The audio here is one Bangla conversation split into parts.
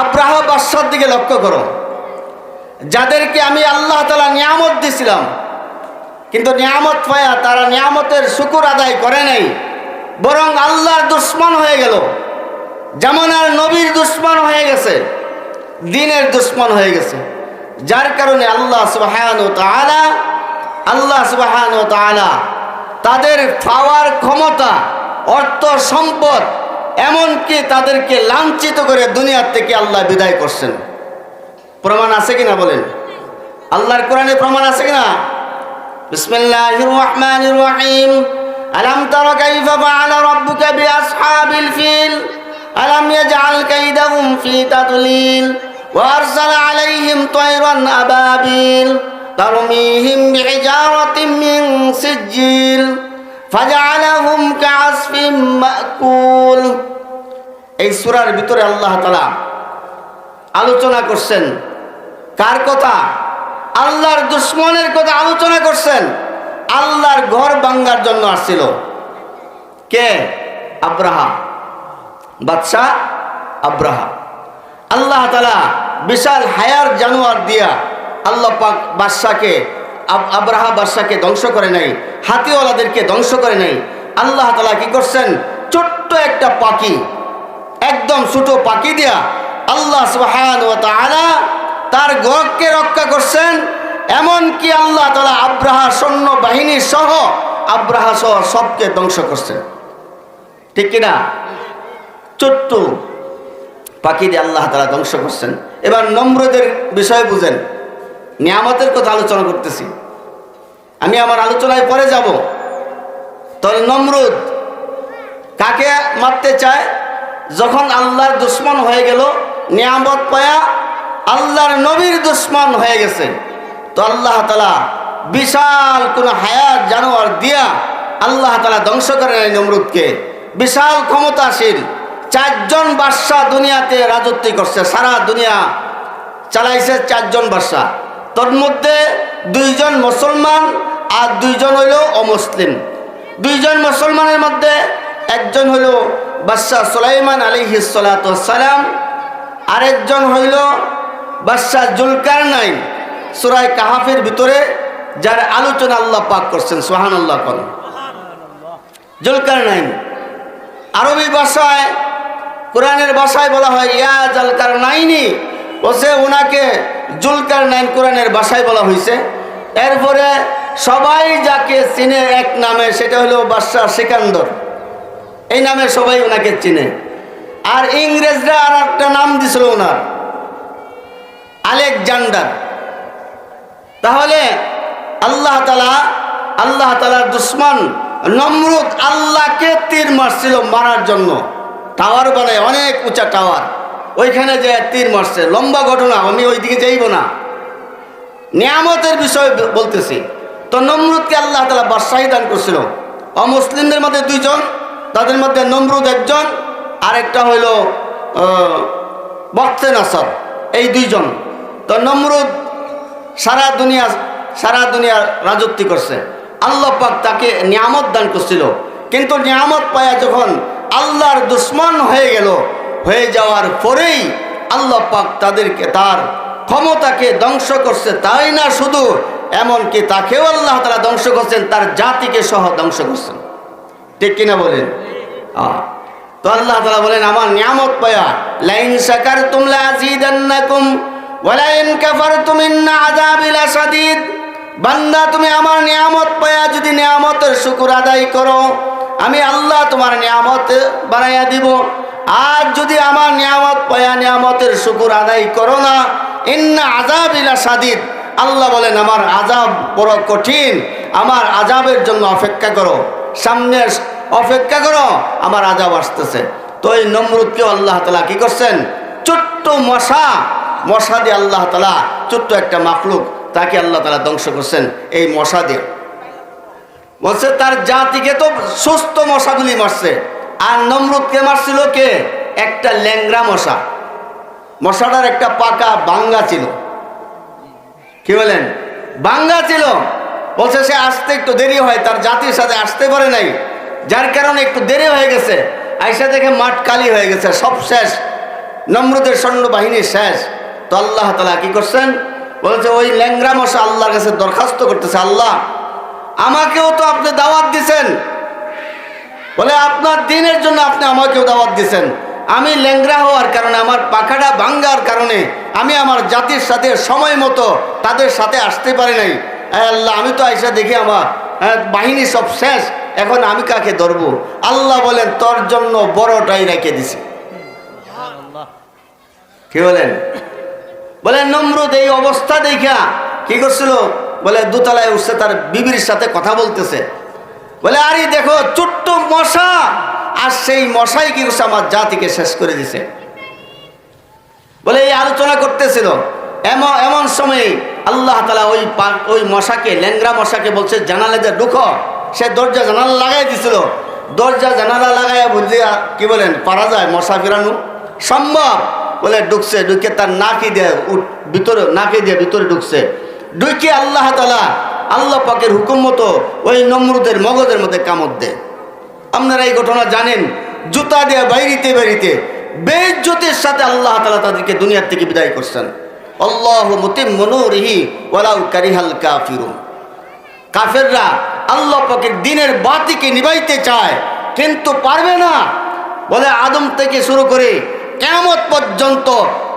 আব্রাহ বাদশার দিকে লক্ষ্য করো। যাদেরকে আমি আল্লাহ তালা নিয়ামত দিছিলাম, কিন্তু নিয়ামত পায়া তারা নিয়ামতের শুকুর আদায় করে নাই, বরং আল্লাহর দুশ্মন হয়ে গেল। যেমন আর নবীর দুশ্মন হয়ে গেছে, দিনের দুশ্মন হয়ে গেছে। যার কারণে আল্লাহ সুবাহান ও তালা আল্লাহ সুবাহান ও তালা তাদের পাওয়ার ক্ষমতা, অর্থ, সম্পদ এমনকি তাদেরকে লাঞ্ছিত করে দুনিয়ার থেকে আল্লাহ বিদায় করছেন। প্রমাণ আছে কিনা বলেন? আল্লাহর কোরআনে প্রমাণ আছে কিনা? বিসমিল্লাহির আলাম তারা ফিল? ফি আলাইহিম এই সুরার ভিতরে আল্লাহ তালা আলোচনা করছেন। কার কথা? আল্লাহর দুশ্মনের কথা আলোচনা করছেন। আল্লাহর ঘর ভাঙ্গার জন্য আসছিল। কে? আব্রাহা। বাদশাহ আব্রাহা। আল্লাহ তালা বিশাল হায়ার জানোয়ার দিয়া আল্লাহ পাক বাদশাকে আব্রাহা বাদশাকে ধ্বংস করে নাই, হাতিওয়ালাদেরকে ধ্বংস করে নাই। আল্লাহ তালা কি করছেন? ছোট্ট একটা পাখি, একদম ছোট পাখি দিয়া আল্লাহ সুবহান ও তার গড়কে রক্ষা করছেন। এমন কি আল্লাহ তালা আব্রাহা সৈন্য বাহিনী সহ আব্রাহা সহ সবকে ধ্বংস করছেন। ঠিক কিনা? ছোট্ট পাখি দিয়ে আল্লাহ তালা ধ্বংস করছেন। এবার নম্রদের বিষয়ে বুঝেন। নিয়ামতের কথা আলোচনা করতেছি। আমি আমার আলোচনায় পরে যাব। তবে নমরুদ কাকে মারতে চায়? যখন আল্লাহর দুশ্মন হয়ে গেল, নিয়ামত পায়া আল্লাহর নবীর দুশ্মন হয়ে গেছে। তো আল্লাহ তালা বিশাল কোন হায়াত, জানোয়ার দিয়া আল্লাহ তালা ধ্বংস করে নেয় নমরুদকে। বিশাল ক্ষমতাশীল। চারজন বাদশাহ দুনিয়াতে রাজত্ব করছে, সারা দুনিয়া চালাইছে চারজন বাদশাহ তোর মধ্যে দুইজন মুসলমান আর দুইজন হইল অমুসলিম। দুইজন মুসলমানের মধ্যে একজন হইল বাদশাহ সুলাইমান আলী সালাম আরেকজন হইল বাদশাহ জুলকার নাইন সুরাই কাহাফের ভিতরে, যার আলোচনা আল্লাহ পাক করছেন সোহান আল্লাহ কন। জুলকার নাইন আরবি ভাষায়, কোরআনের ভাষায় বলা হয়, ইয়া জালকার নাইনি বসে ওনাকে জুলকার নাইন কোরআনের ভাষায় বলা হয়েছে এরপরে সবাই যাকে চিনে এক নামে, সেটা হলো বাদশাহ সিকান্দর। এই নামে সবাই ওনাকে চিনে। আর ইংরেজরা আর একটা নাম দিছিল ওনার আলেকজান্ডার। তাহলে আল্লাহ তালা আল্লাহ তালার দুশ্মন নমরুদ আল্লাহকে তীর মারছিল মারার জন্য। টাওয়ার বানায়, অনেক উঁচা টাওয়ার। ওইখানে যে তীর মারছে, লম্বা ঘটনা, আমি ওইদিকে যাইব না। নিয়ামতের বিষয় বলতেছি। তো নমরুদকে আল্লাহ তালা বাদশাহী দান করছিল। অমুসলিমদের মধ্যে দুইজন, তাদের মধ্যে নমরুদ একজন, আরেকটা হইল বক্তে নাসর এই দুইজন। তো নমরুদ সারা দুনিয়া সারা দুনিয়া রাজত্ব করছে। আল্লাহ পাক তাকে নিয়ামত দান করছিল। কিন্তু নিয়ামত পায়া যখন আল্লাহর দুশ্মন হয়ে গেল হয়ে যাওয়ার পরেই আল্লাহ পাক তাদেরকে তার ক্ষমতাকে ধ্বংস করছে তাই না শুধু, এমনকি তাকেও আল্লাহ তারা ধ্বংস করছেন, তার জাতিকে সহ ধ্বংস করছেন। ঠিক কিনা বলেন। তো আল্লাহ তালা বলেন, আমার নিয়ামত পায়া, লাইন সাকার তুমলা আজিদান্নাকুম সাদিদ বান্দা, তুমি আমার নিয়ামত পায়া যদি নিয়ামতের শুকুর আদায় করো আমি আল্লাহ তোমার নিয়ামত বানাইয়া দিব। আর যদি আমার নিয়ামত পায়া নিয়ামতের শুকুর আদায় করো না, ইন্না আযাবিলা সাদিদ আল্লাহ বলেন, আমার আজাব বড় কঠিন। আমার আজাবের জন্য অপেক্ষা করো। সামনে অপেক্ষা করো, আমার আজাব আসতেছে। তো এই নমরুদকেও আল্লাহ তালা কি করছেন? ছোট্ট মশা মশা দিয়ে আল্লাহ তালা ছোট্ট একটা মাফলুক তাকে আল্লাহ তালা ধ্বংস করছেন। এই মশা দিয়ে। বলছে, তার জাতিকে তো সুস্থ মশাগুলি মারছে। আর নমরুদকে মারছিল কে? একটা ল্যাংরা মশা। মশাটার একটা পাকা বাঙ্গা ছিল। কি বলেন? বাঙ্গা ছিল। বলছে, সে আসতে একটু দেরি হয়, তার জাতির সাথে আসতে পারে নাই। যার কারণে একটু দেরি হয়ে গেছে। আইসা দেখে মাঠ কালি হয়ে গেছে, সব শেষ। নমরুদের সৈন্যবাহিনী শেষ। তো আল্লাহ তালা কি করছেন? বলছে, ওই ল্যাংরা মশা আল্লাহর কাছে দরখাস্ত করতেছে, আল্লাহ। আমাকেও তো আপনি দাওয়াত দিছেন। বলে আপনার দিনের জন্য আপনি আমাকেও দাওয়াত দিছেন। আমি ল্যাংরা হওয়ার কারণে আমার পাখাটা ভাঙ্গার কারণে আমি আমার জাতির সাথে সময় মতো তাদের সাথে আসতে পারি নাই। আল্লাহ আমি তো আইসা দেখি আমার হ্যাঁ, বাহিনী সব শেষ এখন আমি কাকে ধরবো? আল্লাহ বলেন তোর জন্য বড়টাই রেখে দিছি। কি বলেন? বলে নমরুদ এই অবস্থা দেখা কি করছিল? বলে দুতলায় উঠছে, তার বিবির সাথে কথা বলতেছে। বলে, আরে দেখো, ছোট্ট মশা! আর সেই মশাই কি করছে আমার জাতিকে শেষ করে দিছে। বলে, এই আলোচনা করতেছিল। এমন এমন সময়ে আল্লাহ তালা ওই ওই মশাকে ল্যাংরা মশাকে বলছে, জানালে যে ঢুকো। সে দরজা জানালা লাগাই দিছিল। দরজা জানালা লাগাইয়া বুঝিয়া কি বলেন, পারা যায় মশা ফেরানো। সম্ভব! বলে, ঢুকছে, ঢুকে তার নাকি দিয়ে ভিতরে, নাকি দিয়ে ভিতরে ঢুকছে। ঢুকে আল্লাহ তালা আল্লাহ পাকের হুকুম মতো ওই নমরুদের মগজের মধ্যে কামড় দেয়। আপনারা এই ঘটনা জানেন, জুতা দিয়ে বাইরিতে বাইরিতে বেজ্জতির সাথে আল্লাহ তালা তাদেরকে দুনিয়ার থেকে বিদায় করছেন। আল্লাহ মতিম মনোরিহি ওয়ালাউ কারিহাল কাফিরুন। কাফেররা আল্লাহ পাকের দিনের বাতিকে নিবাইতে চায়, কিন্তু পারবে না। বলে আদম থেকে শুরু করে কেমত পর্যন্ত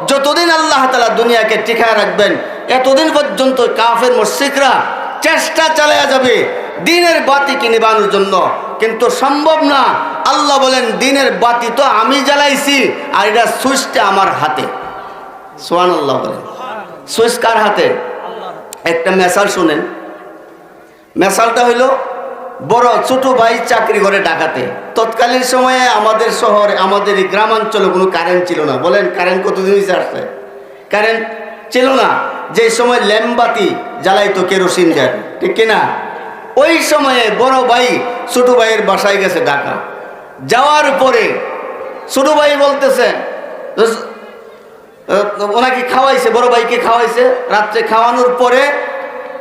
যতদিন আল্লাহ তালা দুনিয়াকে টিকায় রাখবেন, এতদিন পর্যন্ত কাফের মসজিদরা চেষ্টা চালায়া যাবে দিনের বাতিকে নিবানোর জন্য। কিন্তু সম্ভব না। আল্লাহ বলেন, দিনের বাতি তো আমি জ্বালাইছি, আর এটা সুইচটা আমার হাতে। সোহান আল্লাহ বলেন। সুইচ কার হাতে? একটা মেসাল শুনেন। মেসালটা হইল বড় ছোট ভাই চাকরি করে ডাকাতে তৎকালীন সময়ে আমাদের শহরে, আমাদের গ্রামাঞ্চলে কোনো কারেন্ট ছিল না। বলেন কারেন্ট কতদিন হয়েছে আসছে? কারেন্ট ছিল না। যে সময় ল্যাম্বাতি জ্বালাইতো কেরোসিন দেন, ঠিক কিনা? ওই সময়ে বড় ভাই ছোট ভাইয়ের বাসায় গেছে ঢাকা। যাওয়ার পরে ছোট ভাই বলতেছে, ওনাকে খাওয়াইছে, বড় ভাইকে খাওয়াইছে। রাত্রে খাওয়ানোর পরে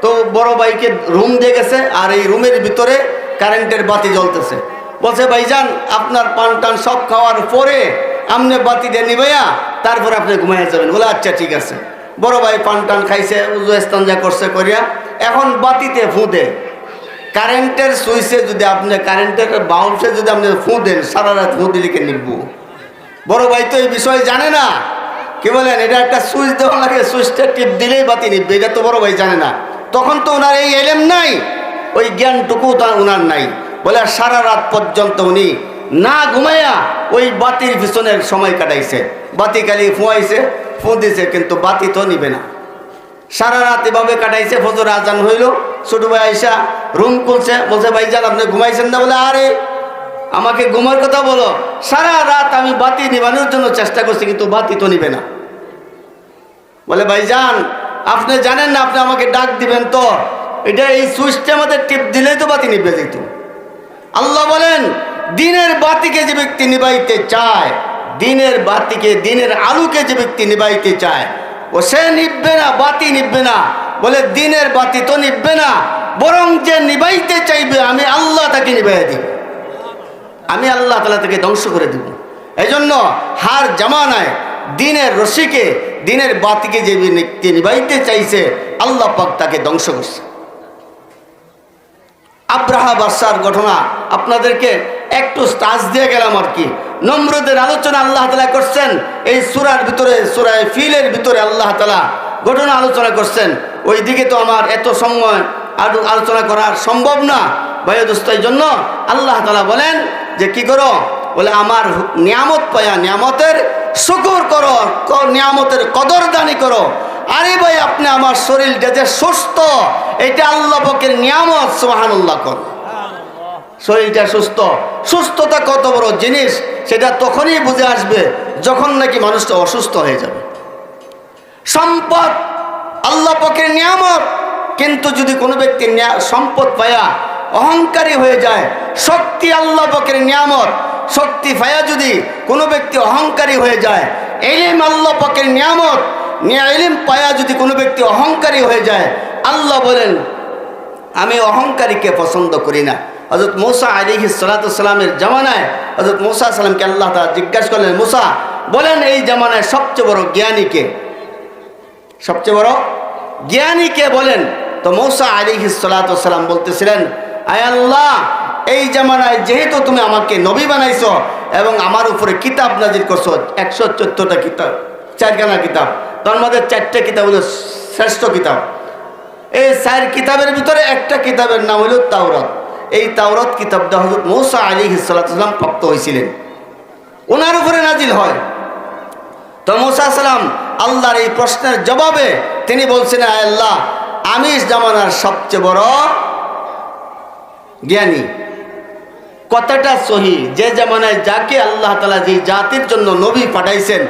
তো বড় ভাইকে রুম দিয়ে গেছে আর এই রুমের ভিতরে কারেন্টের বাতি জ্বলতেছে। বলছে, ভাইজান, আপনার পান টান সব খাওয়ার পরে আপনি বাতি দিয়ে নিবাইয়া তারপরে আপনি ঘুমাইয়া যাবেন। বলে আচ্ছা ঠিক আছে। বড় ভাই পান টান খাইছে উজু স্তানজা করছে করিয়া, এখন বাতিতে ফু দেয় কারেন্টের সুইচে যদি আপনি, কারেন্টের বাউন্সে যদি আপনি ফু দেন, সারা রাত ফু দিলে কে নিবু? বড় ভাই তো এই বিষয়ে জানে না। কি বলেন, এটা একটা সুইচ দেওয়া লাগে, সুইচটা টিপ দিলেই বাতি নিবে এটা তো বড় ভাই জানে না। তখন তো ওনার এই এলেম নাই, ওই জ্ঞানটুকু তার ওনার নাই। বলে সারা রাত পর্যন্ত উনি না ঘুমাইয়া ওই বাতির পিছনের সময় কাটাইছে। বাতি খালি ফুয়াইছে ফু দিছে কিন্তু বাতি তো নিবে না। সারা রাত এভাবে কাটাইছে, ফজর আজান হইল। ছোট ভাই আইসা রুম খুলছে, বলছে, ভাই যান, আপনি ঘুমাইছেন না? বলে, আরে, আমাকে ঘুমার কথা বলো। সারা রাত আমি বাতি নিবানোর জন্য চেষ্টা করছি, কিন্তু বাতি তো নিবে না। বলে, ভাই যান আপনি জানেন না, আপনি আমাকে ডাক দিবেন তো। এটা এই সুইচটা আমাদের টিপ দিলেই তো বাতি নিবে যেত। আল্লাহ বলেন, দিনের বাতিকে যে ব্যক্তি নিবাইতে চায়, দিনের বাতিকে, দিনের আলোকে যে ব্যক্তি নিবাইতে চায়, ও সে নিববে না, বাতি নিববে না। বলে, দিনের বাতি তো নিববে না, বরং যে নিবাইতে চাইবে, আমি আল্লাহ তাকে নিবাইয়া দিব। আমি আল্লাহ তালা তাকে ধ্বংস করে দিব। এই জন্য হার জামানায় দিনের রশিকে দিনের বাতিকে যে ব্যক্তি নিবাইতে চাইছে, আল্লাহ পাক তাকে ধ্বংস করছে। আব্রাহা বাদশার ঘটনা আপনাদেরকে একটু স্টাজ দিয়ে গেলাম আর কি। নম্রদের আলোচনা আল্লাহ তালা করছেন, এই সুরার ভিতরে, সুরায় ফিলের ভিতরে আল্লাহ তালা ঘটনা আলোচনা করছেন। ওই দিকে তো আমার এত সময় আর আলোচনা করা সম্ভব না। ভাইদোস্ত এই জন্য আল্লাহ তালা বলেন যে, কি করো? বলে, আমার নিয়ামত পায়া নিয়ামতের শুকুর করো নিয়ামতের কদরদানি করো। আরে ভাই, আপনি আমার শরীরটা যে সুস্থ, এটা আল্লাহ পকের নিয়ামত সোহানুল্লাহ কর। শরীরটা সুস্থ। সুস্থতা কত বড় জিনিস, সেটা তখনই বুঝে আসবে যখন নাকি মানুষটা অসুস্থ হয়ে যাবে। সম্পদ, আল্লাহ পকের নিয়ামত। কিন্তু যদি কোনো ব্যক্তি সম্পদ পায়া অহংকারী হয়ে যায়। শক্তি আল্লাহ পকের নিয়ামত শক্তি পায়া যদি কোনো ব্যক্তি অহংকারী হয়ে যায় এলিম আল্লাহ পকের নিয়ামত, নিয়া এলিম পায়া যদি কোনো ব্যক্তি অহংকারী হয়ে যায়, আল্লাহ বলেন, আমি অহংকারীকে পছন্দ করি না। হজরত মোসা আলিহি সালাতামের জামানায় হজরত মোসা সালামকে আল্লাহ তালা জিজ্ঞাসা করলেন, মোসা, বলেন এই জামানায় সবচেয়ে বড় জ্ঞানীকে সবচেয়ে বড় জ্ঞানীকে বলেন? তো মৌসা আলী সালাম বলতেছিলেন আয় আল্লাহ, এই জামানায় যেহেতু তুমি আমাকে নবী বানাইছ এবং আমার উপরে কিতাব নাজির করছ, একশো চোদ্দটা কিতাব, চারখানা কিতাব, তার মধ্যে চারটে কিতাব হলো শ্রেষ্ঠ কিতাব। এই চার কিতাবের ভিতরে একটা কিতাবের নাম হলো তাওরত। এই তাওরত কিতাবটা হজরত মৌসা আলী সাল্লাম প্রাপ্ত হয়েছিলেন ওনার উপরে নাজিল হয়। তো মুসা সালাম আল্লাহর এই প্রশ্নের জবাবে তিনি বলছেন, "আয় আল্লাহ, আমি জামানার সবচেয়ে বড় জ্ঞানী। কথাটা সহি। যে জামানায় যাকে আল্লাহ তালা যে জাতির জন্য নবী পাঠাইছেন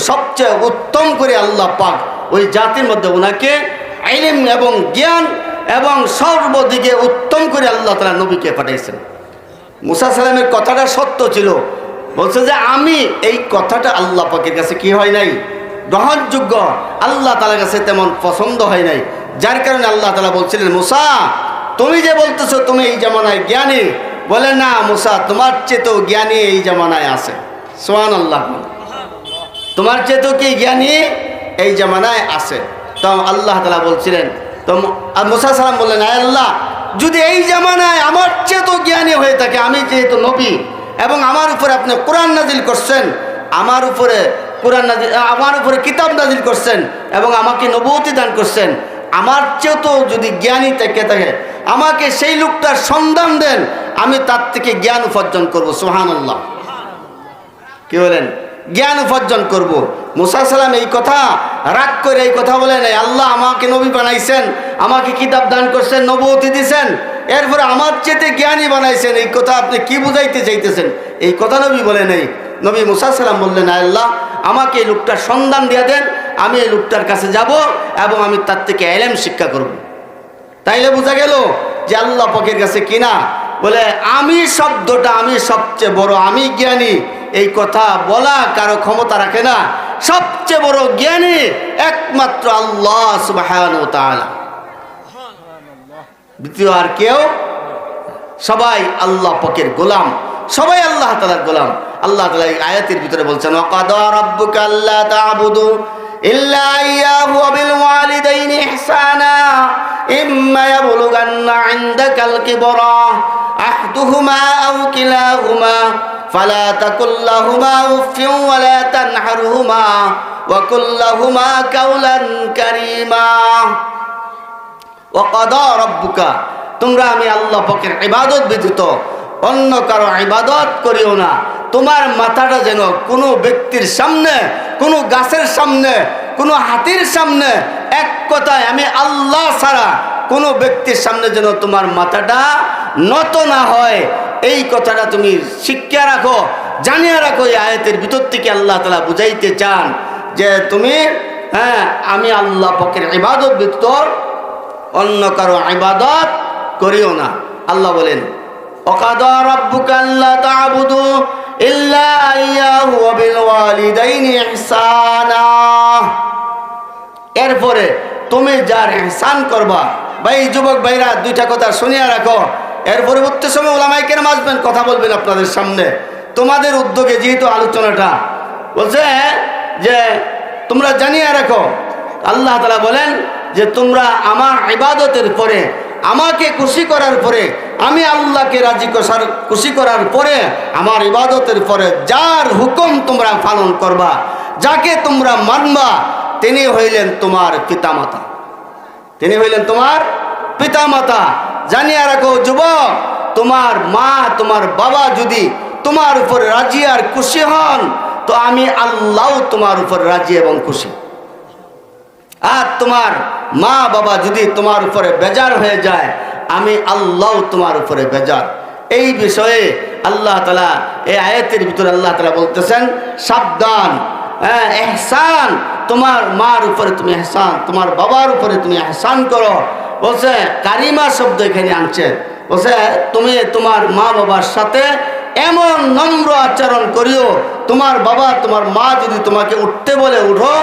সবচেয়ে উত্তম করে আল্লাহ পাক ওই জাতির মধ্যে ওনাকে আইলিম এবং জ্ঞান এবং সর্বদিকে উত্তম করে আল্লাহ তালা নবীকে পাঠাইছেন। মুসা সালামের কথাটা সত্য ছিল। বলছে যে আমি এই কথাটা আল্লাহ পাকের কাছে কি হয় নাই? গ্রহণযোগ্য। আল্লাহ তালার কাছে তেমন পছন্দ হয় নাই। যার কারণে আল্লাহ তালা বলছিলেন, মুসা তুমি যে বলতেছো তুমি এই জামানায় জ্ঞানী, বলে না মুসা, তোমার চেয়েও জ্ঞানী এই জামানায় আছে। সোহান আল্লাহ তোমার চেয়েও কি জ্ঞানী এই জামানায় আছে? তো আল্লাহ তালা বলছিলেন, তো মুসা সালাম বললেন, আয় আল্লাহ, যদি এই জামানায় আমার চেয়েও জ্ঞানী হয়ে থাকে, আমি যেহেতু নবী এবং আমার উপরে আপনি কোরআন নাজিল করছেন, আমার উপরে কোরআন নাজিল আমার উপরে কিতাব নাজিল করছেন এবং আমাকে নবতী দান করছেন, আমার চেয়েও তো যদি জ্ঞানী থেকে থাকে আমাকে সেই লোকটার সন্ধান দেন, আমি তার থেকে জ্ঞান উপার্জন করব সোহান আল্লাহ কি বলেন? জ্ঞান উপার্জন করব। মুসা সালাম এই কথা, রাগ করে এই কথা বলেন, এই আল্লাহ আমাকে নবী বানাইছেন, আমাকে কিতাব দান করছেন নবতী দিছেন, এরপরে আমার চেতে জ্ঞানী বানাইছেন, এই কথা আপনি কি বুঝাইতে চাইতেছেন? এই কথা নবী বলে নেই। নবী মুসা সালাম বললেন "আয় আল্লাহ, আমাকে এই লোকটার সন্ধান দিয়ে দেন, আমি এই লোকটার কাছে যাব এবং আমি তার থেকে এলেম শিক্ষা করব। তাইলে বোঝা গেল যে আল্লাহ পকের কাছে কিনা। বলে, আমি শব্দটা, আমি সবচেয়ে বড়, আমি জ্ঞানী। এই কথা বলা কারও ক্ষমতা রাখে না। সবচেয়ে বড় জ্ঞানী একমাত্র আল্লাহ সুবহান দ্বিতীয়, আর কেউ? সবাই আল্লাহ পকের গোলাম। সবাই আল্লাহ তালার গোলাম। আল্লাহ তালা আয়াতের ভিতরে বলছেন ওয়াকাদা রাব্বুকা আল্লা তা'বুদু। তোমরা আমি আল্লাহ পাকের ইবাদত ব্যতীত অন্য কারও ইবাদত করিও না। তোমার মাথাটা যেন কোনো ব্যক্তির সামনে, কোনো গাছের সামনে, কোনো হাতির সামনে, এক কথায় আমি আল্লাহ ছাড়া কোনো ব্যক্তির সামনে যেন তোমার মাথাটা নত না হয়। এই কথাটা তুমি শিক্ষা রাখো, জানিয়ে রাখো এই আয়াতের ভিতর থেকে আল্লাহ তালা বুঝাইতে চান যে তুমি হ্যাঁ আমি আল্লাহ পক্ষের ইবাদত ব্যতীত অন্য কারও ইবাদত করিও না। আল্লাহ বলেন এরপরে তুমি যার ইহসান করবা, ভাই যুবক ভাইরা, দুইটা কথা শুনিয়া রাখো। এর পরবর্তী সময় ওলামাই কেন আসবেন, কথা বলবেন আপনাদের সামনে। তোমাদের উদ্যোগে যেহেতু আলোচনাটা, বলছে যে তোমরা জানিয়ে রাখো। আল্লাহ তালা বলেন যে তোমরা আমার ইবাদতের পরে আমাকে খুশি করার পরে, আমি আল্লাহকে রাজি করার খুশি করার পরে, আমার ইবাদতের পরে যার হুকুম তোমরা পালন করবা, যাকে তোমরা মানবা, তিনি হইলেন তোমার পিতামাতা। তিনি হইলেন তোমার পিতামাতা। জানিয়া রাখো, যুবক, তোমার মা, তোমার বাবা যদি তোমার উপর রাজি আর খুশি হন, তো আমি আল্লাহ তোমার উপর রাজি এবং খুশি। আর তোমার মা বাবা যদি তোমার উপরে বেজার হয়ে যায়, আমি আল্লাহ তোমার উপরে বেজার। এই বিষয়ে আল্লাহ তালা এই আয়াতের ভিতরে আল্লাহ তালা বলতেছেন, সাবধান হ্যাঁ এহসান, তোমার মার উপরে তুমি এহসান, তোমার বাবার উপরে তুমি এহসান করো। বলছে, কারিমা শব্দ এখানে আনছে। বলছে, তুমি তোমার মা বাবার সাথে এমন নম্র আচরণ করিও, তোমার বাবা, তোমার মা যদি তোমাকে উঠতে বলে, উঠো,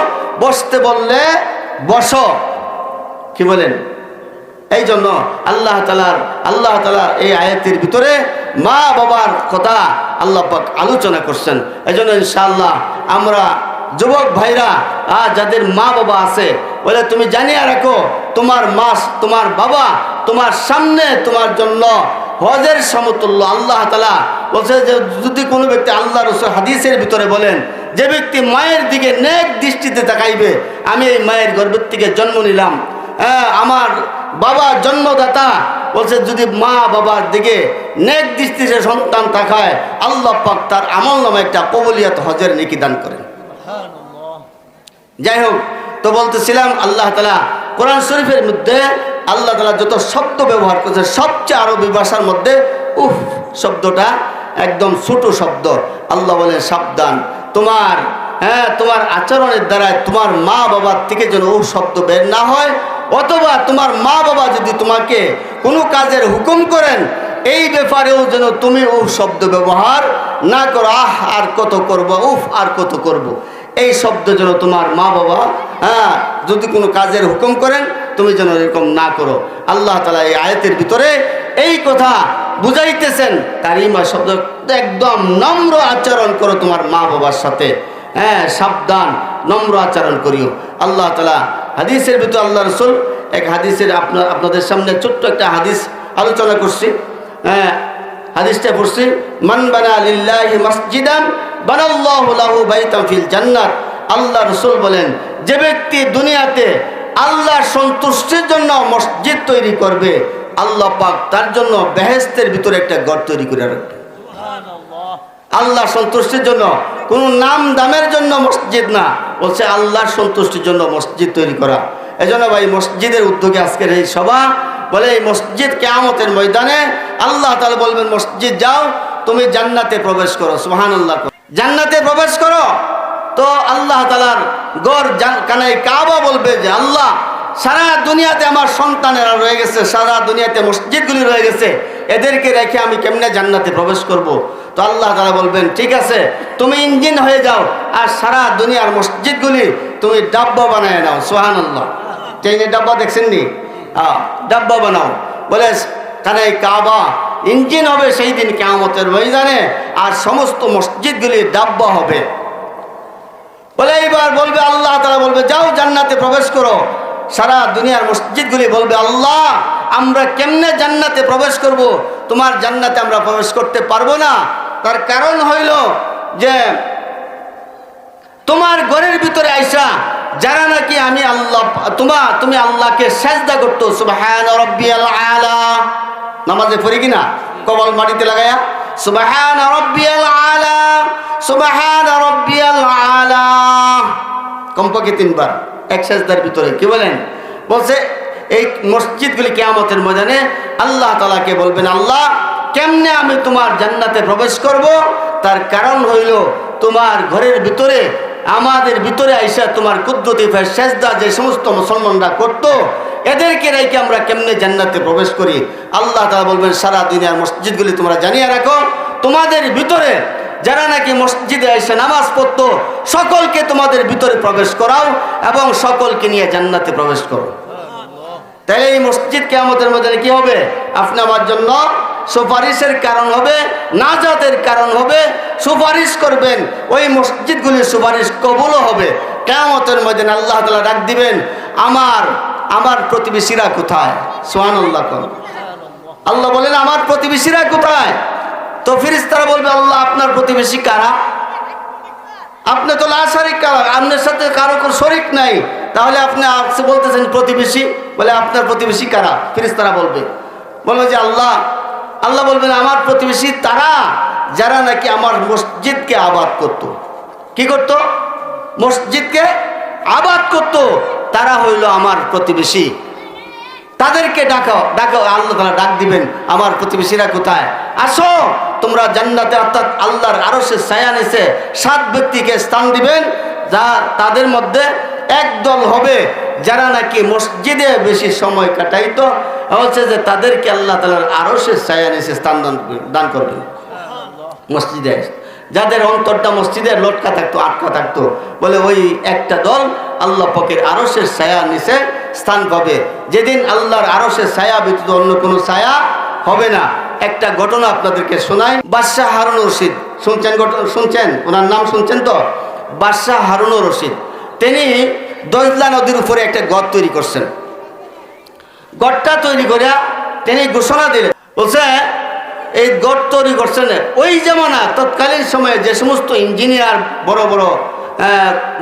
বসতে বললে বসো। কি বলেন? এই জন্য আল্লাহ তালার আল্লাহ তালার এই আয়াতের ভিতরে মা বাবার কথা আল্লাহ পাক আলোচনা করছেন। এই জন্য ইনশাআল্লাহ আমরা যুবক ভাইরা আর যাদের মা বাবা আছে, বলে তুমি জানিয়ে রাখো, তোমার মা, তোমার বাবা তোমার সামনে তোমার জন্য হজের সমতুল্য আল্লাহ তালা বলছে যে যদি কোনো ব্যক্তি আল্লাহ রসুল হাদিসের ভিতরে বলেন যে ব্যক্তি মায়ের দিকে নেক দৃষ্টিতে তাকাইবে আমি এই মায়ের গর্ভের থেকে জন্ম নিলাম হ্যাঁ আমার বাবা জন্মদাতা বলছে যদি মা বাবার দিকে নেক দৃষ্টিতে সন্তান তাকায় আল্লাহ পাক তার আমল নামে একটা কবলিয়াত হজের নেকি দান করেন। যাই হোক তো বলতেছিলাম, আল্লাহ তালা কোরআন শরীফের মধ্যে আল্লাহ তালা যত শব্দ ব্যবহার করছে, সবচেয়ে আরবি ভাষার মধ্যে উফ শব্দটা একদম ছোট শব্দ। আল্লাহ বলেন সাবধান। তোমার হ্যাঁ তোমার আচরণের দ্বারায় তোমার মা বাবার থেকে যেন ও শব্দ বের না হয়, অথবা তোমার মা বাবা যদি তোমাকে কোনো কাজের হুকুম করেন, এই ব্যাপারেও যেন তুমি ও শব্দ ব্যবহার না করো। আহ, আর কত করব, উফ, আর কত করব। এই শব্দ যেন তোমার মা বাবা হ্যাঁ যদি কোনো কাজের হুকুম করেন, তুমি যেন এরকম না করো। আল্লাহ তালা এই আয়াতের ভিতরে এই কথা বুঝাইতেছেন। কারিমা শব্দ একদম নম্র আচরণ করো তোমার মা বাবার সাথে। হ্যাঁ সাবধান, নম্র আচরণ করিও। আল্লাহ তালা হাদিসের ভিতরে আল্লাহ রসুল এক হাদিসের আপনার, আপনাদের সামনে ছোট্ট একটা হাদিস আলোচনা করছি। হ্যাঁ হাদিসটা পড়ছি মান বানা লিল্লাহি মসজিদান বানাল্লাহু লাহু বাইতাম ফিল জান্নাত। আল্লাহ রসুল বলেন যে ব্যক্তি দুনিয়াতে আল্লাহর সন্তুষ্টির জন্য মসজিদ তৈরি করবে আল্লাহ পাক তার জন্য বেহেস্তের ভিতরে একটা ঘর তৈরি করে রাখবে। আল্লাহ সন্তুষ্টির জন্য কোনো নাম দামের জন্য মসজিদ না বলছে আল্লাহর সন্তুষ্টির জন্য মসজিদ তৈরি করা। এজন্য ভাই মসজিদের উদ্যোগে আজকের এই সভা বলে, এই মসজিদ কেয়ামতের ময়দানে আল্লাহ তাহলে বলবেন, মসজিদ যাও, তুমি জান্নাতে প্রবেশ করো। সুহান আল্লাহ জান্নাতে প্রবেশ করো? তো আল্লাহ তালার গড় কানাই কাবা বলবে যে, আল্লাহ, সারা দুনিয়াতে আমার সন্তানেরা রয়ে গেছে, সারা দুনিয়াতে মসজিদগুলি রয়ে গেছে, এদেরকে রেখে আমি কেমনে জান্নাতে প্রবেশ করব। তো আল্লাহ তারা বলবেন, ঠিক আছে, তুমি ইঞ্জিন হয়ে যাও আর সারা দুনিয়ার মসজিদগুলি তুমি ডাব্বা বানায় নাও। সোহান আল্লাহ ট্রেনের ডাব্বা দেখছেন নি ডাব্বা বানাও। বলে কানাই কাবা ইঞ্জিন হবে সেই দিন কেমতের ময়দানে আর সমস্ত মসজিদগুলি ডাব্বা হবে। বলে, এইবার বলবে আল্লাহ, তারা বলবে, যাও জান্নাতে প্রবেশ করো। সারা দুনিয়ার মসজিদগুলি বলবে, আল্লাহ, আমরা কেমনে জান্নাতে প্রবেশ করব। তোমার জান্নাতে আমরা প্রবেশ করতে পারব না। তার কারণ হইল যে, তোমার ঘরের ভিতরে আইসা যারা নাকি আমি আল্লাহ, তোমা, তুমি আল্লাহকে সেজদা করতো, সুবাহান রব্বিয়াল আলা। নামাজে পড়ি কিনা? কবল মাটিতে লাগায়া, সুবাহান রব্বিয়াল আলা, সুবাহান রব্বিয়াল আলা। কমপক্ষে তিনবার, এক সেজদার ভিতরে। কি বলেন? বলছে, এই মসজিদগুলি কেয়ামতের ময়দানে আল্লাহ তালাকে বলবেন, আল্লাহ, কেমনে আমি তোমার জান্নাতে প্রবেশ করব? তার কারণ হইল, তোমার ঘরের ভিতরে আমাদের ভিতরে আইসা তোমার কুদ্রতি সেজদা যে সমস্ত মুসলমানরা করত, এদেরকে রেখে আমরা কেমনে জান্নাতে প্রবেশ করি? আল্লাহ তালা বলবেন, সারা দুনিয়ার মসজিদগুলি তোমরা জানিয়ে রাখো। তোমাদের ভিতরে যারা নাকি মসজিদে এসে নামাজ পড়তো, সকলকে তোমাদের ভিতরে প্রবেশ করাও এবং সকলকে নিয়ে জান্নাতে প্রবেশ করো। তাহলে এই মসজিদ কেমতের মধ্যে কি হবে? আপনি আমার জন্য সুপারিশের কারণ হবে, নাজাতের কারণ হবে, সুপারিশ করবেন, ওই মসজিদগুলির সুপারিশ কবলও হবে। কেমতের মধ্যে আল্লাহ তালা ডাক দিবেন, আমার আমার প্রতিবেশীরা কোথায়? সোহান আল্লাহ আল্লাহ বলেন, আমার প্রতিবেশীরা কোথায়? তো ফিরিস্তারা বলবে, আল্লাহ, আপনার প্রতিবেশী কারা? আপনি তো লাশারিক কারা আপনার সাথে কারও কোনো শরিক নাই। তাহলে আপনি আপনি বলতেছেন প্রতিবেশী? বলে, আপনার প্রতিবেশী কারা? ফিরিস্তারা বলবে বলবে যে, আল্লাহ আল্লাহ বলবেন, আমার প্রতিবেশী তারা, যারা নাকি আমার মসজিদকে আবাদ করত। কি করত? মসজিদকে আবাদ করত। তারা হইল আমার প্রতিবেশী। তাদেরকে ডাকাও ডাকাও আল্লাহ তালা ডাক দিবেন, আমার প্রতিবেশীরা কোথায়? আসো, তোমরা জান্নাতে। অর্থাৎ আল্লাহর আরও সে ছায়া নিছে সাত ব্যক্তিকে স্থান দিবেন, যা তাদের মধ্যে একদল হবে যারা নাকি মসজিদে বেশি সময় কাটাইতো। হচ্ছে যে তাদেরকে আল্লাহ তালার আরও সে ছায়া নিছে স্থান দান দান করবেন। মসজিদে যাদের অন্তরটা মসজিদে লটকা থাকতো, আটকা থাকতো, বলে ওই একটা দল আল্লাহ পকের আরও সে ছায়া নিছে স্থান পাবে। যেদিন আল্লাহর আরশে ছায়া ব্যতীত অন্য কোনো ছায়া হবে না। একটা ঘটনা আপনাদেরকে শোনাই। বাদশাহ হারুন রশিদ। শুনছেন ঘটনা শুনছেন? ওনার নাম শুনছেন তো? বাদশাহ হারুন রশিদ। তিনি দজলা নদীর উপরে একটা গদ তৈরি করছেন। গড়টা তৈরি করে তিনি ঘোষণা দিলেন, বলছে, এই গড় তৈরি করছেন ওই যেমন তৎকালীন সময়ে যে সমস্ত ইঞ্জিনিয়ার বড় বড়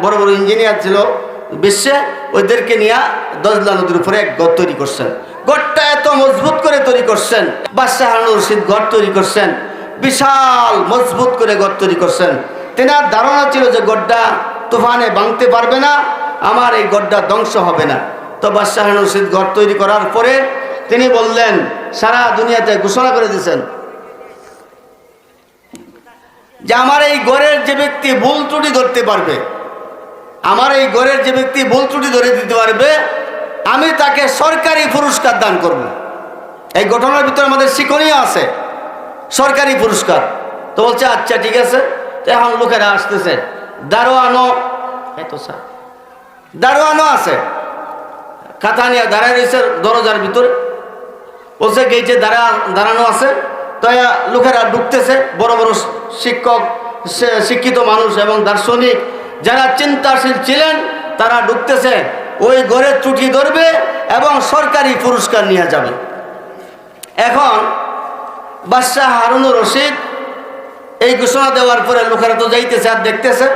বড় বড় ইঞ্জিনিয়ার ছিল বিশ্বে, ওদেরকে নিয়ে দজলা নদীর উপরে এক গড় তৈরি করছেন। গড়টা এত মজবুত করে তৈরি করছেন, বাদশাহ রশিদ গড় তৈরি করছেন, বিশাল মজবুত করে গড় তৈরি করছেন। তেনার ধারণা ছিল যে গড়টা তুফানে ভাঙতে পারবে না, আমার এই গড়টা ধ্বংস হবে না। তো বাদশাহ রশিদ গড় তৈরি করার পরে তিনি বললেন, সারা দুনিয়াতে ঘোষণা করে দিয়েছেন যে আমার এই গড়ের যে ব্যক্তি ভুল ত্রুটি ধরতে পারবে, আমার এই গড়ের যে ব্যক্তি ভুল ত্রুটি ধরে দিতে পারবে, আমি তাকে সরকারি পুরস্কার দান করব। এই ঘটনার ভিতরে আমাদের শিক্ষণীয় আছে, সরকারি পুরস্কার। তো বলছে আচ্ছা ঠিক আছে। তো এখন লোকেরা আসতেছে। দারোয়ানো এই তো স্যার দারোয়ানো আছে। খাতা নিয়ে দাঁড়ায় রয়েছে দরজার ভিতরে। বলছে গেইটে দাঁড়া, দাঁড়ানো আছে। তাই লোকেরা ঢুকতেছে, বড় বড় শিক্ষক শিক্ষিত মানুষ এবং দার্শনিক, যারা চিন্তাশীল ছিলেন, তারা ঢুকতেছে। ওই ঘরের ত্রুটি ধরবে এবং সরকারি পুরস্কার নিয়ে যাবে। এখন বাদশাহ হারুনুর রশিদ এই ঘোষণা দেওয়ার পরে লোকেরা তো যাইতেছে আর দেখতেছে।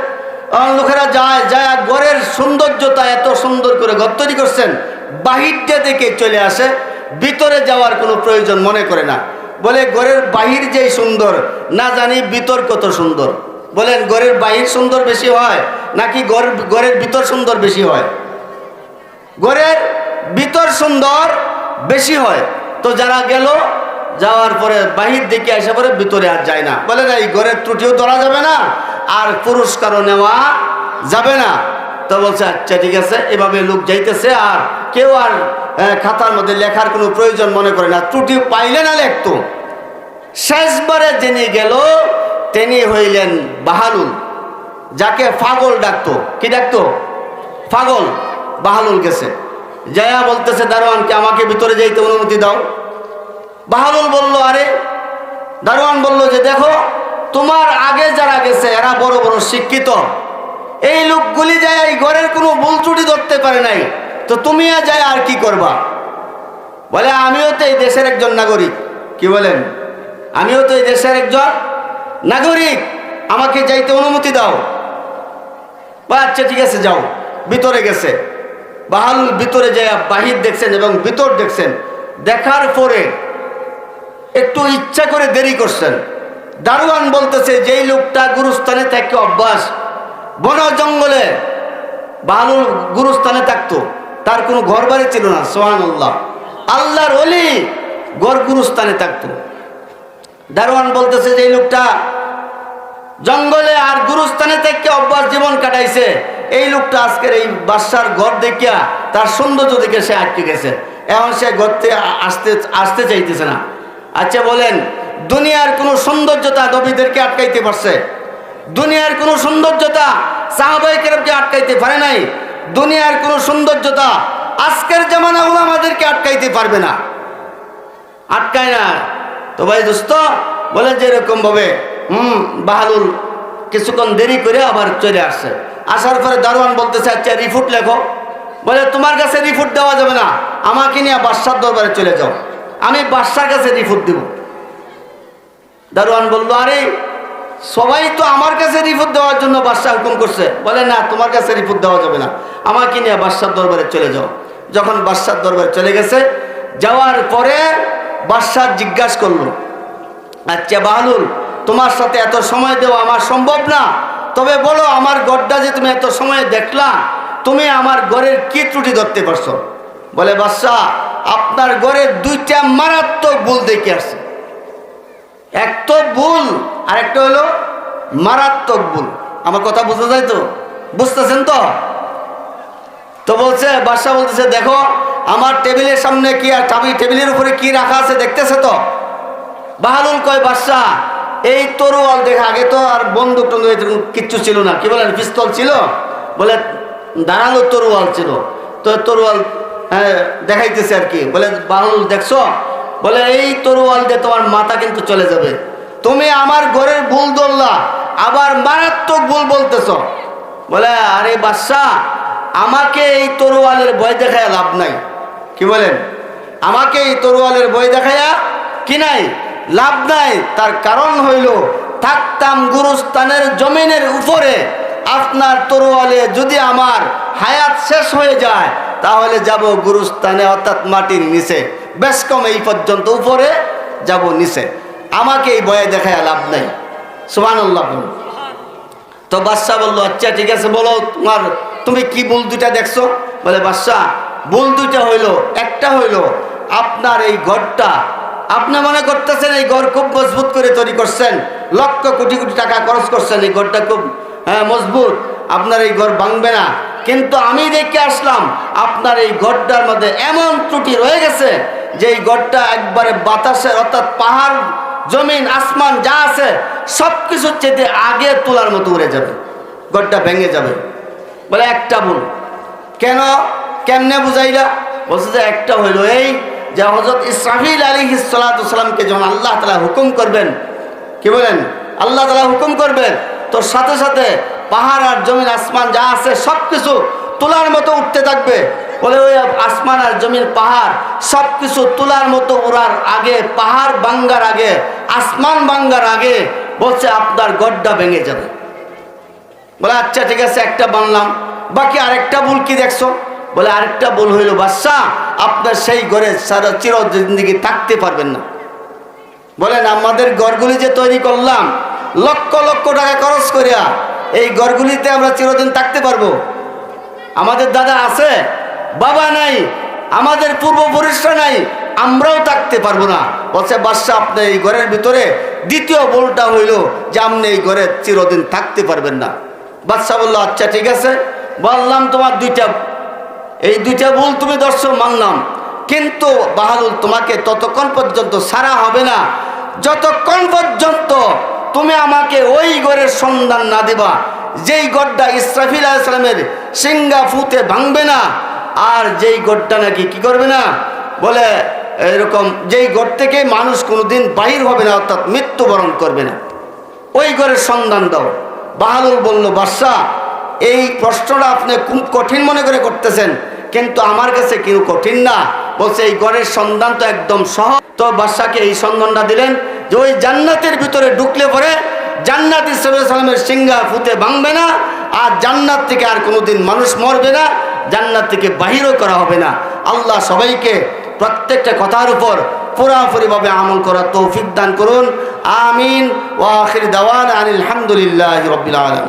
তখন লোকেরা যায় যায় আর ঘরের সৌন্দর্যতা এত সুন্দর করে ঘর তৈরি করছেন বাহিরটা থেকে চলে আসে, ভিতরে যাওয়ার কোনো প্রয়োজন মনে করে না। বলে, ঘরের বাহির যেই সুন্দর, না জানি ভিতর কত সুন্দর। বলেন, ঘরের বাহির সুন্দর বেশি হয়, নাকি ঘর, ঘরের ভিতর সুন্দর বেশি হয়? ঘরের ভিতর সুন্দর বেশি হয়। তো যারা গেল যাওয়ার পরে বাহির দিকে আসে পরে ভিতরে আর যায় না। বলে না, এই ঘরের ত্রুটিও ধরা যাবে না, আর পুরস্কারও নেওয়া যাবে না। তো বলছে আচ্ছা ঠিক আছে, এভাবে লোক যাইতেছে আর কেউ আর খাতার মধ্যে লেখার কোনো প্রয়োজন মনে করে না। ত্রুটি পাইলে না লেখতো। শেষবারে যিনি গেল, তিনি হইলেন বাহালুল, যাকে ফাগল ডাকতো। কি ডাকতো? ফাগল, বাহালুল গেছে। জয়া বলতেছে, দারোয়ানকে আমাকে ভিতরে যাইতে অনুমতি দাও। বাহালুল বলল, আরে, দারোয়ান বলল যে, দেখো, তোমার আগে যারা গেছে, এরা বড় বড় শিক্ষিত। এই লোকগুলি যায় এই ঘরের কোনো ভুল ত্রুটি ধরতে পারে নাই। তো তুমি যায়, আর কি করবা? বলে, আমিও তো এই দেশের একজন নাগরিক। কি বলেন? আমিও তো এই দেশের একজন নাগরিক। আমাকে যাইতে অনুমতি দাও। বা আচ্ছা ঠিক আছে, যাও। ভিতরে গেছে। বাহালুল ভিতরে যায় বাহির দেখছেন এবং ভিতর দেখছেন। দেখার পরে একটু ইচ্ছা করে দেরি করছেন। দারোয়ান বলতেছে, যেই লোকটা গুরুস্থানে থাকে অভ্যাস বন জঙ্গলে বাহালুল গুরুস্থানে থাকতো, তার কোনো ঘর বাড়ি ছিল না সোহান আল্লাহ আল্লাহর অলি গড় গুরুস্থানে থাকতো। দারোয়ান বলতেছে যে এই লোকটা জঙ্গলে আর গুরুস্থানে থেকে অভ্যাস জীবন কাটাইছে, এই লোকটা আজকের এই বাসার ঘর দেখিয়া তার সৌন্দর্য দেখে সে আটকে গেছে। এখন সে ঘরতে আসতে আসতে চাইতেছে না। আচ্ছা বলেন, দুনিয়ার কোনো সৌন্দর্যতা নবীদেরকে আটকাইতে পারছে? দুনিয়ার কোনো সৌন্দর্যতা সাহাবাইকেরকে আটকাইতে পারে নাই? দুনিয়ার কোনো সৌন্দর্যতা আজকের জামানা আমাদেরকে আটকাইতে পারবে না। আটকায় না। তো ভাই দোস্ত বলে যে এরকম ভাবে হুম বাহালুল কিছুক্ষণ দেরি করে আবার চলে আসছে। আসার পরে দারোয়ান বলতেছে আচ্ছা রিপোর্ট লেখো। বলে, তোমার কাছে রিপোর্ট দেওয়া যাবে না। আমাকে নিয়ে বাদশার দরবারে চলে যাও। আমি বাদশার কাছে রিপোর্ট দিব। দারোয়ান বলল, আরে, সবাই তো আমার কাছে রিপোর্ট দেওয়ার জন্য বাদশাহ হুকুম করছে। বলে, না, তোমার কাছে রিপোর্ট দেওয়া যাবে না। আমাকে নিয়ে বাদশার দরবারে চলে যাও। যখন বাদশার দরবারে চলে গেছে, যাওয়ার পরে বাদশাহ জিজ্ঞাসা করল আচ্ছা বাহালুল তোমার সাথে এত সময় দেওয়া আমার সম্ভব না। তবে বলো, আমার গড়টা যে তুমি এত সময় দেখলা, তুমি আমার গড়ের কি ত্রুটি ধরতে পারছ? বলে বাদশাহ আপনার গড়ের দুইটা মারাত্মক ভুল দেখে আসছে। এক তো ভুল আর একটা হলো মারাত্মক ভুল। আমার কথা বোঝা যায় তো? বুঝতেছেন তো? তো বলছে বাদশাহ বলতেছে, দেখো, আমার টেবিলের সামনে কি আর চাবি, টেবিলের উপরে কি রাখা আছে দেখতেছে তো? বাহালুল কয় বাদশাহ এই তরুয়াল দেখে, আগে তো আর বন্দুক টন্দুক কিচ্ছু ছিল না। কি বলেন, পিস্তল ছিল? বলে, দাঁড়াল তরুয়াল ছিল। তো তরুয়াল দেখাইতেছে আর কি। বলে বাহুল দেখছ? বলে, এই তরুয়াল দিয়ে তোমার মাথা কিন্তু চলে যাবে। তুমি আমার ঘরের ভুল ধরলা, আবার মারাত্মক ভুল বলতেছ। বলে, আরে বাদশাহ আমাকে এই তরুয়ালের ভয় দেখায় লাভ নাই। কি বলেন? আমাকে এই তরুয়ালের বই দেখাইয়া কি নাই? লাভ নাই। তার কারণ হইল, থাকতাম গুরুস্থানের জমিনের উপরে আপনার তরুয়ালে যদি আমার হায়াত শেষ হয়ে যায়, তাহলে যাব গুরুস্থানে, অর্থাৎ মাটির নিচে। বেশ কম এই পর্যন্ত উপরে যাব নিচে। আমাকে এই বয়ে দেখায় লাভ নাই। সুবান তো বাদশাহ বলল আচ্ছা ঠিক আছে, বলো, তোমার, তুমি কি ভুল দুটা দেখছ? বলে, বাদশাহ, ভুল দুইটা হইল, একটা হইল, আপনার এই ঘরটা, আপনি মনে করতেছেন এই ঘর খুব মজবুত করে তৈরি করছেন, লক্ষ কোটি কোটি টাকা খরচ করছেন, এই ঘরটা খুব হ্যাঁ মজবুত। আপনার এই ঘর ভাঙবে না। কিন্তু আমি দেখে আসলাম, আপনার এই ঘরটার মধ্যে এমন ত্রুটি রয়ে গেছে যে এই ঘরটা একবারে বাতাসের, অর্থাৎ পাহাড়, জমিন, আসমান যা আছে সব কিছুর চেয়ে আগে তোলার মতো উড়ে যাবে। ঘরটা ভেঙে যাবে। বলে, একটা ভুল। কেন? কেমনে বুঝাইলা? বলছে যে, একটা হইল এই যে হজরত ইসরাফিল আলী সালাতামকে যখন আল্লাহ তালা হুকুম করবেন, কি বলেন? আল্লাহ তালা হুকুম করবেন তো সাথে সাথে পাহাড় আর জমিন, আসমান যা আছে সব কিছু তোলার মতো উঠতে থাকবে। বলে ওই আসমান আর জমিন, পাহাড় সব কিছু তোলার মতো উড়ার আগে, পাহাড় বাঙ্গার আগে, আসমান বাঙ্গার আগে বলছে, আপনার গড্ডা ভেঙে যাবে। বলে আচ্ছা ঠিক আছে, একটা বানলাম। বাকি আরেকটা ভুল কি দেখছ? বলে, আরেকটা ভুল হইল বাদশাহ আপনার সেই ঘরে সারা চির জিন্দিগি থাকতে পারবেন না। বলেন, আমাদের ঘরগুলি যে তৈরি করলাম লক্ষ লক্ষ টাকা খরচ করিয়া এই ঘরগুলিতে আমরা চিরদিন থাকতে পারব। আমাদের দাদা আছে, বাবা নাই, আমাদের পূর্বপুরুষরা নাই, আমরাও থাকতে পারব না। বলছে, বাদশাহ, আপনি এই ঘরের ভিতরে দ্বিতীয় বলটা হইল যে আপনি এই ঘরে চিরদিন থাকতে পারবেন না। বাদশাহ বলল আচ্ছা ঠিক আছে। বললাম তোমার দুইটা, এই দুইটা ভুল তুমি দর্শক মানলাম। কিন্তু বাহাদুর, তোমাকে ততক্ষণ পর্যন্ত সারা হবে না। যতক্ষণ পর্যন্ত তুমি আমাকে ওই ঘরের সন্ধান না দিবা। যেই গড্ডা ইসরাফিল আলাইসালামের সিঙ্গা ফুতে ভাঙবে না, আর যেই গড্ডা নাকি কি করবে না? বলে এরকম, যেই গড় থেকে মানুষ কোনোদিন বাহির হবে না, অর্থাৎ মৃত্যুবরণ করবে না। ওই ঘরের সন্ধান দাও। বাহাদুর বলল বাদশাহ এই প্রশ্নটা আপনি খুব কঠিন মনে করে করতেছেন, কিন্তু আমার কাছে কেউ কঠিন না। বলছে, এই ঘরের সন্ধান তো একদম সহজ। তো বাদশাকে এই সন্ধানটা দিলেন। যে ওই জান্নাতের ভিতরে ঢুকলে পরে জান্নাত ইসলামের সিংহা ফুতে ভাঙবে না, আর জান্নাত থেকে আর কোনোদিন মানুষ মরবে না, জান্নাত থেকে বাহিরও করা হবে না। আল্লাহ সবাইকে প্রত্যেকটা কথার উপর পুরাপুরিভাবে আমল করার তৌফিক দান করুন। আমিন। ওয়াখির দাওয়ান আনিল হামদুলিল্লাহ রবিল আলম